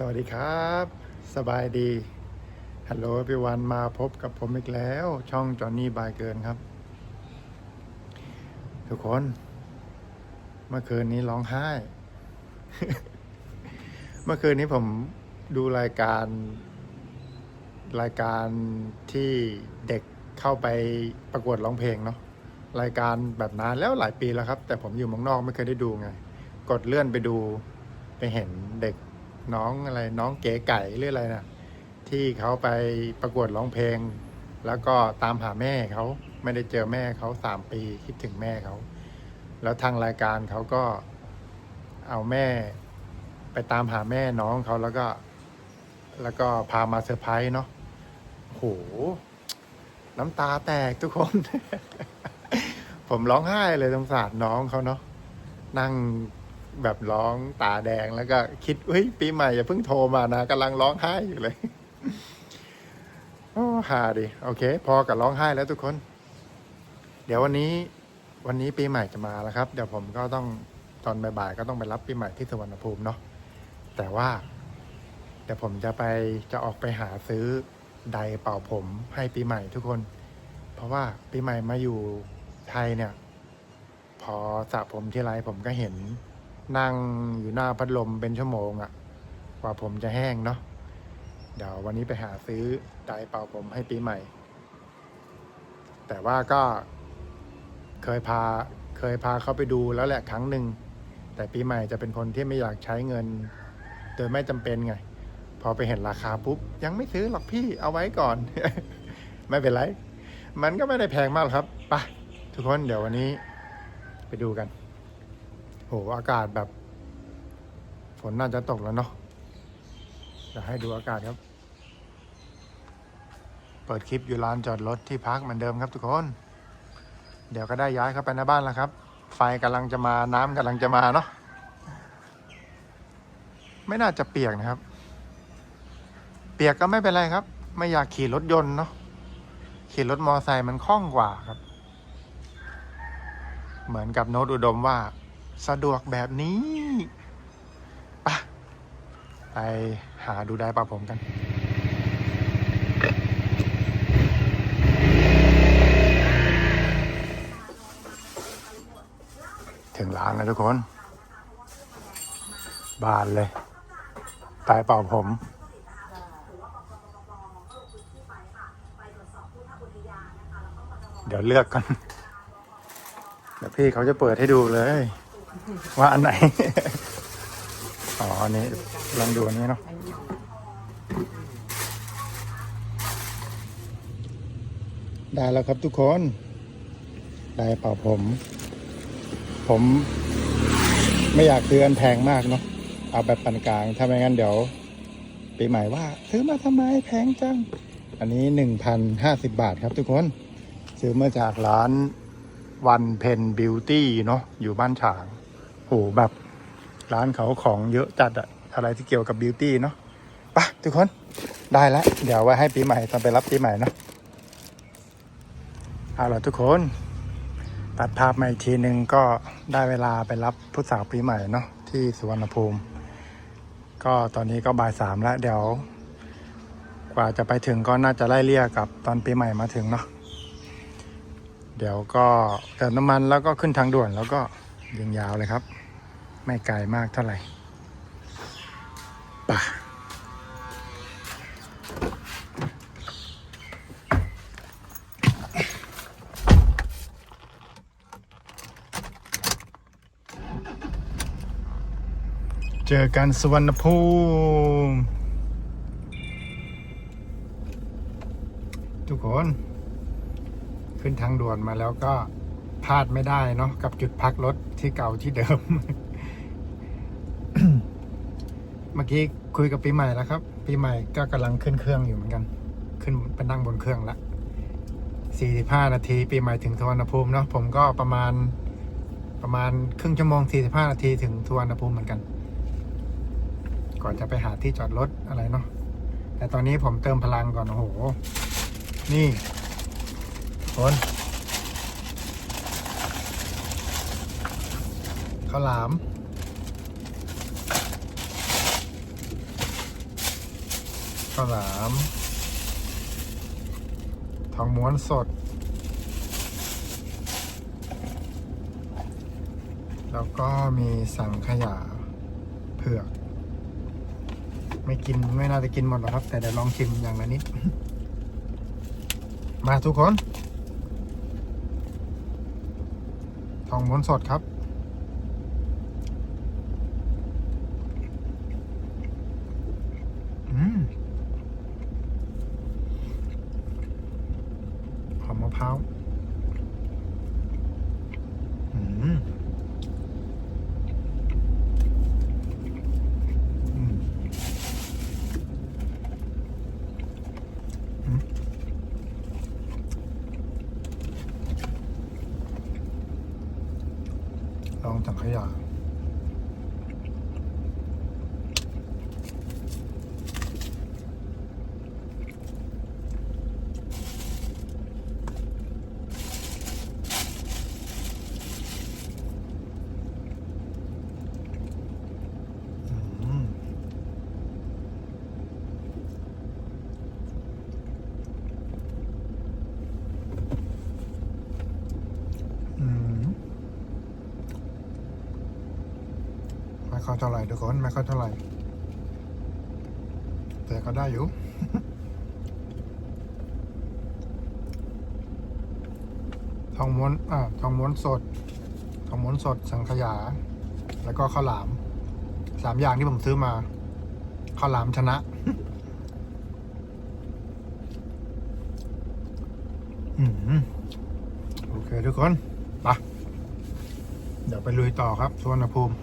สวัสดีครับ สบายดีฮัลโหลพี่วันมาพบกับผมอีกแล้ว ช่องจอนนี่บายเกินครับ ทุกคน เมื่อคืนนี้ร้องไห้ เมื่อคืนนี้ผมดูรายการ รายการที่เด็กเข้าไปประกวดร้องเพลงเนาะรายการแบบนานแล้วหลายปีแล้วครับ แต่ผมอยู่เมืองนอกไม่เคยได้ดูไง กดเลื่อนไปดูไปเห็นเด็ก น้องอะไรน้องเก๋ไก่หรืออะไรนะที่เขาไปประกวดร้องเพลง แล้วก็ตามหาแม่เขาไม่ได้เจอแม่เขาสามปีคิดถึงแม่เขา แล้วทางรายการเขาก็เอาแม่ ไปตามหาแม่น้องเขาแล้วก็ แล้วก็พามาเซอร์ไพรส์เนาะโหน้ำตาแตกทุกคน ผมร้องไห้เลยสงสารน้องเขาเนาะนั่ง แบบร้องตาแดงแล้วก็คิดเฮ้ยปีใหม่อย่าเพิ่งโทรมานะกำลังร้องไห้อยู่เลยโอ้ฮาดิโอเค พอกับร้องไห้แล้วทุกคน เดี๋ยววันนี้ วันนี้ปีใหม่จะมาแล้วครับ เดี๋ยวผมก็ต้องตอนบ่ายๆก็ต้องไปรับปีใหม่ที่สุวรรณภูมิเนาะแต่ว่าเดี๋ยวผมจะไปจะออกไปหาซื้อไดเป่าผมให้ปีใหม่ทุกคน เพราะว่าปีใหม่มาอยู่ไทยเนี่ย พอสระผมที่ไรผมก็เห็น นั่งอยู่หน้าพัดลมเป็นชั่วโมงอะกว่าผมจะแห้งเนาะเดี๋ยววันนี้ไปหาซื้อไดร์เป่าผมให้ปีใหม่ แต่ว่าก็เคยพาเคยพาเขาไปดูแล้วแหละครั้งหนึ่ง แต่ปีใหม่จะเป็นคนที่ไม่อยากใช้เงิน โดยไม่จำเป็นไง พอไปเห็นราคาปุ๊บ ยังไม่ซื้อหรอกพี่เอาไว้ก่อน ไม่เป็นไร มันก็ไม่ได้แพงมากครับไปทุกคนเดี๋ยววันนี้ไปดูกัน โหอากาศแบบ ฝนน่าจะตกแล้วเนาะจะให้ดูอากาศครับ เปิดคลิปอยู่ลานจอดรถที่พักเหมือนเดิมครับทุกคน เดี๋ยวก็ได้ย้ายเข้าไปในบ้านแล้วครับ ไฟกำลังจะมาน้ำกำลังจะมาเนาะไม่น่าจะเปียกนะครับ เปียกก็ไม่เป็นไรครับ ไม่อยากขี่รถยนต์เนาะขี่รถมอไซค์มันคล่องกว่าครับ เหมือนกับโน้ตอุดมว่า สะดวกแบบนี้ปะไปหาดูได้ปะผมกัน ถึงร้านแล้วทุกคน บานเลยตายเป่าผมเดี๋ยวเลือกกัน เดี๋ยวพี่เขาจะเปิดให้ดูเลย ว่าอันไหน อ๋ออันนี้ลองดูอันนี้เนาะได้แล้วครับทุกคน ได้เป่าผม ผม ไม่อยากซื้ออันแพงมากเนาะเอาแบบปานกลาง ถ้าไม่งั้นเดี๋ยวปีใหม่ว่า ซื้อมาทำไมแพงจัง อันนี้หนึ่งพันห้าสิบบาทครับทุกคน ซื้อมาจากร้านวันเพนบิวตี้เนาะอยู่บ้านฉาง โหแบบร้านเขาของเยอะจัดอะอะไรที่เกี่ยวกับบิวตี้เนาะปะทุกคนได้แล้วเดี๋ยวไว้ให้ปีใหม่ตอนไปรับปีใหม่เนาะเอาล่ะทุกคน ตัดภาพมาอีกทีหนึ่งก็ได้เวลาไปรับผู้สาวปีใหม่เนาะที่สุวรรณภูมิ ก็ตอนนี้ก็บ่ายสามแล้วเดี๋ยว กว่าจะไปถึงก็น่าจะไล่เลี่ยกับตอนปีใหม่มาถึงเนาะเดี๋ยวก็เติมน้ำมันแล้วก็ขึ้นทางด่วนแล้วก็ยิงยาวเลยครับ ไม่ไกลมากเท่าไหร่ป่ะเจอกันสุวรรณภูมิ ทุกคน ขึ้นทางด่วนมาแล้วก็พลาดไม่ได้เนาะกับจุดพักรถที่เก่าที่เดิม เมื่อ กี้คุยกับปีใหม่แล้วครับ ปีใหม่ก็กำลังขึ้นเครื่องอยู่เหมือนกัน ขึ้นไปนั่งบนเครื่องละ45 นาที ปีใหม่ถึงทวนภูมิเนาะผมก็ประมาณประมาณครึ่งชั่วโมง 45 นาทีถึงทวนภูมิเหมือนกัน ก่อนจะไปหาที่จอดรถอะไรเนาะแต่ตอนนี้ผมเติมพลังก่อนโอ้โห นี่คนข้าวหลาม ข้าวหลาม ทองม้วนสด แล้วก็มีสังขยาเผือก ไม่กินไม่น่าจะกินหมดหรอกครับ แต่เดี๋ยวลองชิมอย่างละนิด มาทุกคน ทองม้วนสดครับ อืมหอมมะ พร้าวลองถังขยะ อืมอืม ไม่ค่อยเท่าไหร่ทุกคนไม่ค่อยเท่าไหร่ แต่ก็ได้อยู่ทองม้วนอ่าทองม้วนสดทองม้วนสดสังขยา แล้วก็ข้าวหลามสามอย่างที่ผมซื้อมาข้าวหลามชนะอืมโอเคทุกคน ไป เดี๋ยวไปลุยต่อครับสุวรรณภูมิ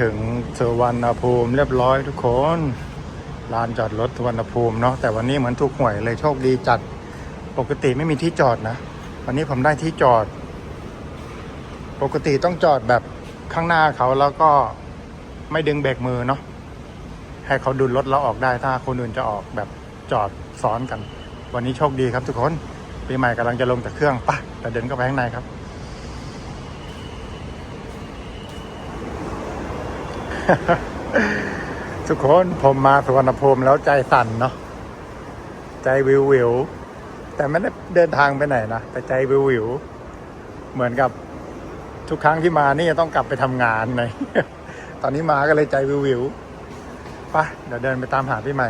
ถึงสุวรรณภูมิเรียบร้อยทุกคนลานจอดรถสุวรรณภูมิเนาะแต่วันนี้เหมือนถูกหวยเลยโชคดีจัดปกติไม่มีที่จอดนะ วันนี้ผมได้ที่จอด ปกติต้องจอดแบบข้างหน้าเขาแล้วก็ไม่ดึงเบรกมือเนาะให้เขาดุลรถเราออกได้ถ้าคนอื่นจะออกแบบจอดซ้อนกัน วันนี้โชคดีครับทุกคนปีใหม่กำลังจะลงจากเครื่องปะแต่เดินเข้าไปข้างในครับ ทุกคนผมมาสุวรรณภูมิแล้วใจสั่นเนาะใจวิววิวแต่ไม่ได้เดินทางไปไหนนะแต่ใจวิววิวเหมือนกับทุกครั้งที่มานี่จะต้องกลับไปทำงานเลยตอนนี้มาก็เลยใจวิววิวไปเดี๋ยวเดินไปตามหาพี่ใหม่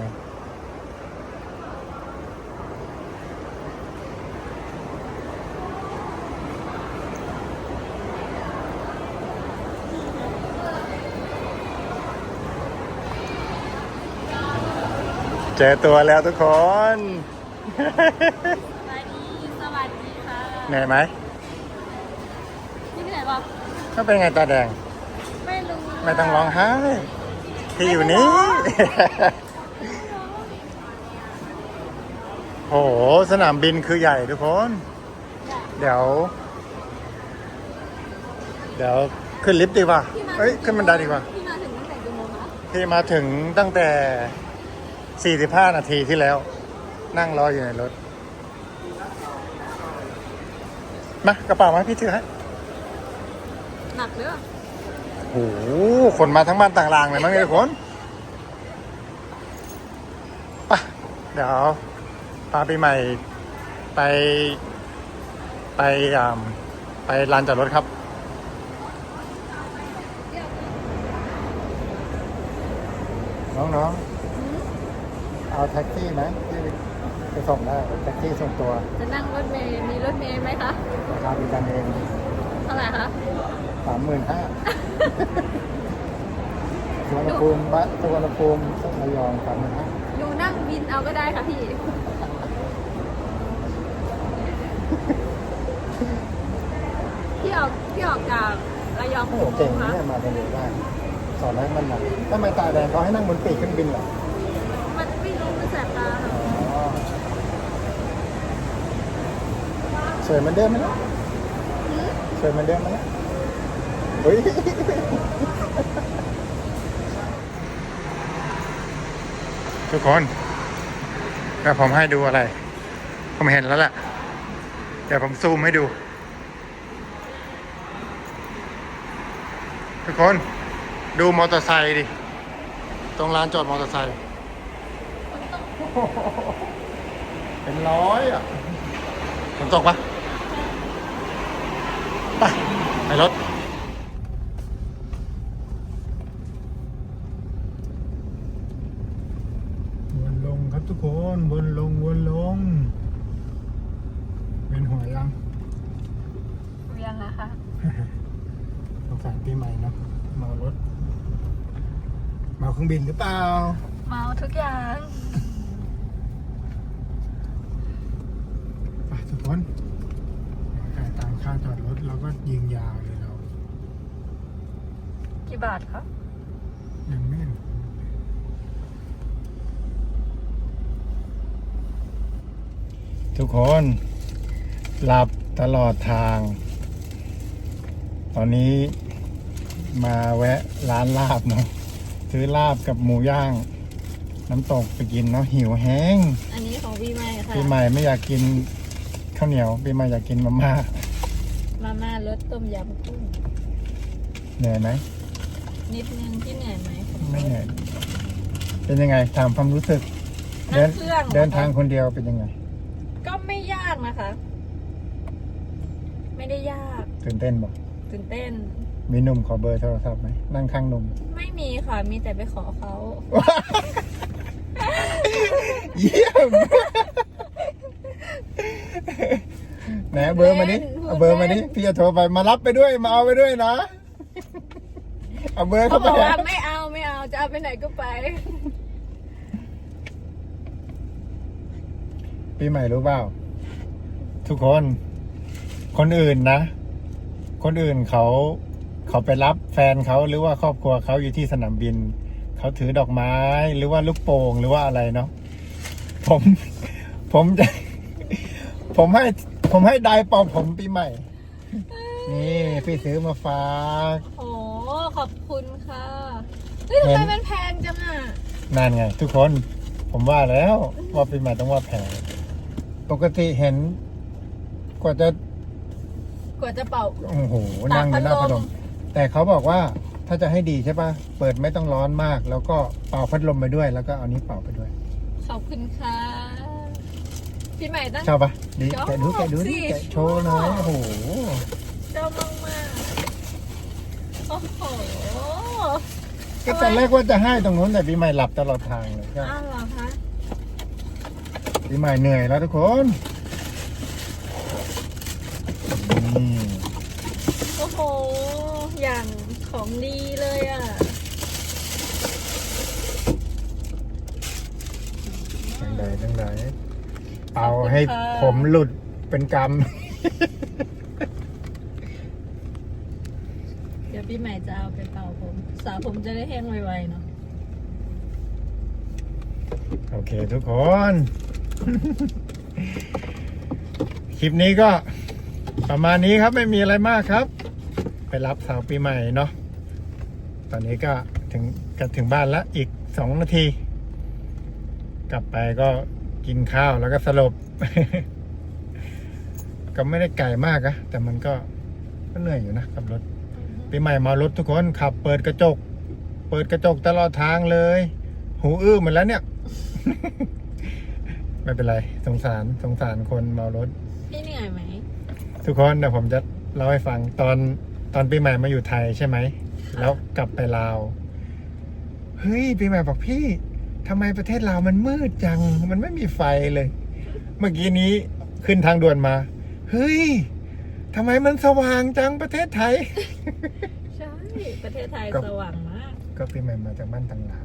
เจอตัวแล้วทุกคนสวัสดีสวัสดีค่ะเหนื่อยไหมนี่เหนื่อยปะก็เป็นไงตาแดง ไม่รู้ไม่ต้องร้องไห้ที่อยู่นี่โห สนามบินคือใหญ่ทุกคน เดี๋ยว เดี๋ยวขึ้นลิฟต์ดีกว่าเอ้ย ขึ้นบันไดดีกว่า พี่มาถึงตั้งแต่กี่โมงคะที่มาถึงตั้งแต่ 45 นาทีที่แล้ว นั่งรออยู่ในรถ มากระเป๋ามาพี่ถือให้หนักเด้อโอ้โหคนมาทั้งบ้านต่างรางเลยมั้งเนี่ยทุกคนไปะเดี๋ยวพาปีใหม่ไป ไปอ่าไปลานจอดรถครับน้องๆ เอาแท็กซี่ไหมที่ไปส่งได้แท็กซี่ส่งตัวจะนั่งรถเมล์มีรถเมล์ไหมคะราคาเป็นกันเองเท่าไหร่คะสามหมื่นห้าสุวรรณภูมิบะสุวรรณภูมิระยองสามหมื่นห้าอยู่นั่งบินเอาก็ได้ค่ะพี่พี่ออกพี่ออกจากระยองโอ้กี่โหโมเก่งงนะคะเนี่ยมาเป็นเรือได้สอนให้มันหนักทำไมตาแดงเขาให้นั่งบนปีกเครื่องบินเหรอ มันไม่รู้มันแสบตาค่ะ อ๋อ สวยเหมือนเดิมไหมนะสวยเหมือนเดิมไหมนะเฮ้ยทุกคนเดี๋ยวผมให้ดูอะไร ผมเห็นแล้วแหละเดี๋ยวผมซูมให้ดู ทุกคนดูมอเตอร์ไซค์ดิ ตรงลานจอดมอเตอร์ไซค์เป็นร้อยอะฝนตกปะ ไปไปรถวนลงครับทุกคนวนลงวนลง เป็นหัวยังเรียนนะคะสงสารปีใหม่เนาะเมารถ เมาเครื่องบินหรือเปล่า เมาทุกอย่างไปทุกคนจ่ายตัง ค่าจอดรถเราก็ยิงยาวเลยเรา กี่บาทคะยังไม่รู้ทุกคน หลับตลอดทาง ตอนนี้มาแวะร้านลาบเนาะซื้อลาบกับหมูย่าง น้ำตกไปกินเนาะหิวแห้ง อันนี้ของพี่ใหม่ค่ะปีใหม่ไม่อยากกินข้าวเหนียวปีใหม่อยากกินมาม่า มาม่ารสต้มยำกุ้งเหนื่อยไหมนิดนึงที่เหนื่อยไหมไม่เหนื่อยเป็นยังไงถามความรู้สึก เดินั่งเครื่องเดินทางคนเดียวเป็นยังไง ก็ไม่ยากนะคะ ไม่ได้ยากตื่นเต้นบอกตื่นเต้น มีหนุ่มขอเบอร์โทรศัพท์ไหมนั่งข้างหนุ่ม ไม่มีค่ะมีแต่ไปขอเขาเยี่ยม ไหนเอาเบอร์มาดิเอาเบอร์มาดิพี่จะโทรไปมารับไปด้วยมาเอาไปด้วยนะเอาเบอร์เขาเข้าบไปอกว่าไม่เอาไม่เอาจะเอาไปไหนก็ไป ปีใหม่รู้เปล่าทุกคน คนอื่นนะ คนอื่นเขาเขาไปรับแฟนเขาหรือว่าครอบครัวเขาอยู่ที่สนามบิน เขาถือดอกไม้ หรือว่าลูกโป่งหรือว่าอะไรเนาะผม ผมจะ ผมให้ ผมให้ไดร์เป่าผมปีใหม่ นี่พี่ซื้อมาฝากโอ้ขอบคุณค่ะเฮ้ยทำเห็ไมนมันแพงจังอะนั่นไง ทุกคนผมว่าแล้วว่าปีใหม่ต้องว่าแพงปกติเห็น กว่าจะกว่าจะเป่า โอ้โหนั่งอยู่หน้าตากพัพัดดลลมมแต่เขาบอกว่าถ้าจะให้ดีใช่ปะเปิดไม่ต้องร้อนมาก แล้วก็เป่าพัดลมไปด้วย แล้วก็เอานี้เป่าไปด้วย ขอบคุณค่ะ พี่ใหม่ตั้ง ชอบปะดีชอบแกะดูแกะดูสิดิแกะโชว์หน่อยชอบโอ้โหเจ้ามากมากๆโอ้โหก็ตอนแรกว่าจะให้ตรงนู้นแต่ปีใหม่หลับตลอดทางเลยก็อ้าวเหรอคะปีใหม่เหนื่อยแล้วทุกคนนี่โอ้โห อย่างของดีเลยอะทั้งใดทั้งใด เอาให้ผมหลุดเป็นกรรม เดี๋ยวพี่ใหม่จะเอาไปเป่าผม สาวผมจะได้แห้งไวๆเนาะ โอเคทุกคน คลิปนี้ก็ประมาณนี้ครับไม่มีอะไรมากครับ ไปรับสาวปีใหม่เนาะตอนนี้ก็ถึงกันถึงบ้านแล้วอีกสองนาที กลับไปก็ กินข้าวแล้วก็สลบ ก็ไม่ได้ไกลมากอะแต่มันก็ก็เหนื่อยอยู่นะขับรถปีใหม่มารถทุกคนขับ เปิดกระจก เปิดกระจกตลอดทางเลย หูอื้อหมดแล้วเนี่ย ไม่เป็นไรสงสารสงสารคนเมารถ พี่เหนื่อยไหม ทุกคนเดี๋ยวผมจะเล่าให้ฟังตอนตอนปีใหม่มาอยู่ไทยใช่ไหม แล้วกลับไปลาว เฮ้ยปีใหม่บอกพี่ ทำไมประเทศลาวมันมืดจัง มันไม่มีไฟเลย เมื่อกี้นี้ขึ้นทางด่วนมา เฮ้ยทำไมมันสว่างจังประเทศไทย ใช่ ประเทศไทยก็ สว่างมาก ก็ปีใหม่มาจากบ้านต่างหลาง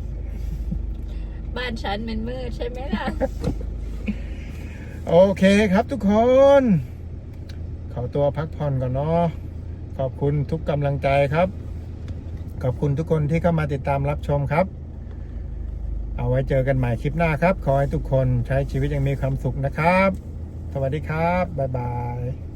บ้านฉันเป็นมืดใช่ไหมล่ะ โอเคครับทุกคน ขอตัวพักผ่อนก่อนเนาะขอบคุณทุกกำลังใจครับ ขอบคุณทุกคนที่เข้ามาติดตามรับชมครับ เอาไว้เจอกันใหม่คลิปหน้าครับ ขอให้ทุกคนใช้ชีวิตอย่างมีความสุขนะครับ สวัสดีครับ บ๊ายบาย